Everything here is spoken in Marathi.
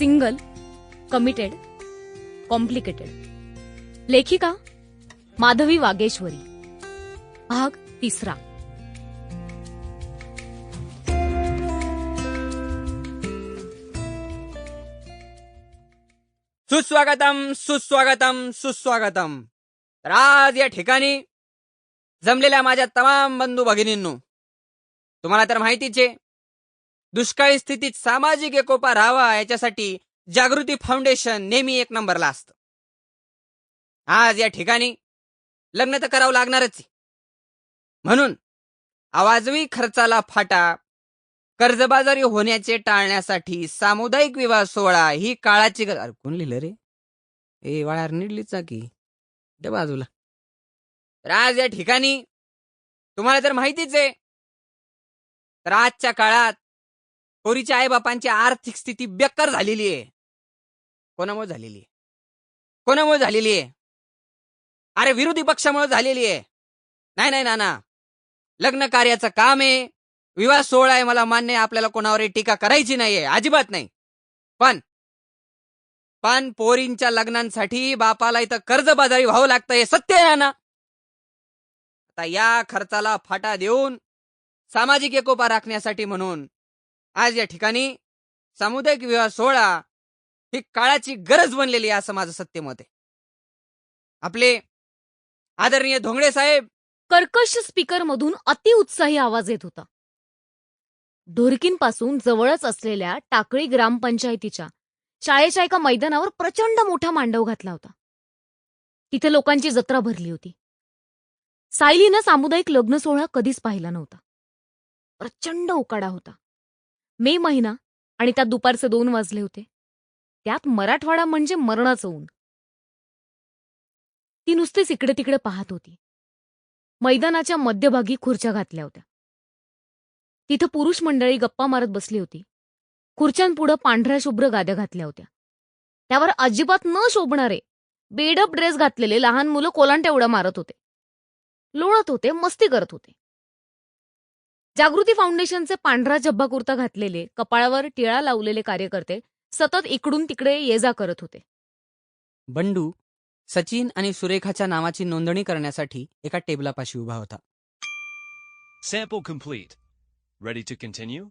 सिंगल कमिटेड कॉम्प्लिकेटेड लेखिका माधवी वागेश्वरी. भाग तिसरा. सुस्वागतम सुस्वागतम सुस्वागतम. तर आज या ठिकाणी जमलेल्या माझ्या तमाम बंधू भगिनींनो तुम्हाला तर माहितीच आहे दुष्काळी स्थितीत सामाजिक एकोपा राहावा याच्यासाठी जागृती फाउंडेशन नेहमी एक नंबरला असतं. आज या ठिकाणी लग्न तर करावं लागणारच म्हणून आवाजवी खर्चाला फाटा कर्जबाजारी होण्याचे टाळण्यासाठी सामुदायिक विवाह सोहळा ही काळाची गर- अरे कोण लिहिलं रे? ए वाळार निडलीचा की. त्या बाजूला. तर आज या ठिकाणी तुम्हाला तर माहितीच आहे. तर आजच्या काळात पोरीच्या आईबापांची आर्थिक स्थिती बेकार झालेली आहे. कोणामुळे झालेली आहे? कोणामुळे झालेली आहे? अरे विरोधी पक्षामुळे झालेली आहे. नाही नाही नाना लग्न कार्याचं काम आहे. विवाह सोहळा आहे मला मान्य आहे. आपल्याला कोणावर टीका करायची नाहीये अजिबात नाही. पण पण पोरींच्या लग्नांसाठी बापाला इथं कर्जबाजारी व्हावं लागतं हे सत्य आहे ना. आता या खर्चाला फाटा देऊन सामाजिक एकोपा राखण्यासाठी म्हणून आज या ठिकाणी सामुदायिक विवाह सोहळा ही काळाची गरज बनलेली आहे असं माझं सत्य मत आहे. आपले आदरणीय धोंगडे साहेब कर्कश स्पीकर मधून अतिउत्साही आवाज येत होता. ढोरकींपासून जवळच असलेल्या टाकळी ग्रामपंचायतीच्या शाळेच्या एका मैदानावर प्रचंड मोठा मांडव घातला होता. तिथे लोकांची जत्रा भरली होती. सायलीनं सामुदायिक लग्न सोहळा कधीच पाहिला नव्हता. प्रचंड उकाडा होता. मे महिना आणि त्यात दुपारचे दोन वाजले होते. त्यात मराठवाडा म्हणजे मरणाचं ऊन. ती नुसतीच इकडे तिकडे पाहत होती. मैदानाच्या मध्यभागी खुर्च्या घातल्या होत्या. तिथं पुरुष मंडळी गप्पा मारत बसली होती. खुर्च्यांपुढं पांढऱ्या शुभ्र गाद्या घातल्या होत्या. त्यावर अजिबात न शोभणारे बेडप ड्रेस घातलेले लहान मुलं कोलांट्या उड्या मारत होते. लोळत होते मस्ती करत होते. जागृती फाउंडेशनचे पांढरा जब्बा कुर्ता घातलेले कपाळावर टिळा लावलेले कार्यकर्ते सतत इकडून तिकडे ये जा करत होते बंडू सचिन आणि सुरेखाच्या नावाची नोंदणी करण्यासाठी एका टेबलापाशी उभा होता Sample complete. Ready to continue?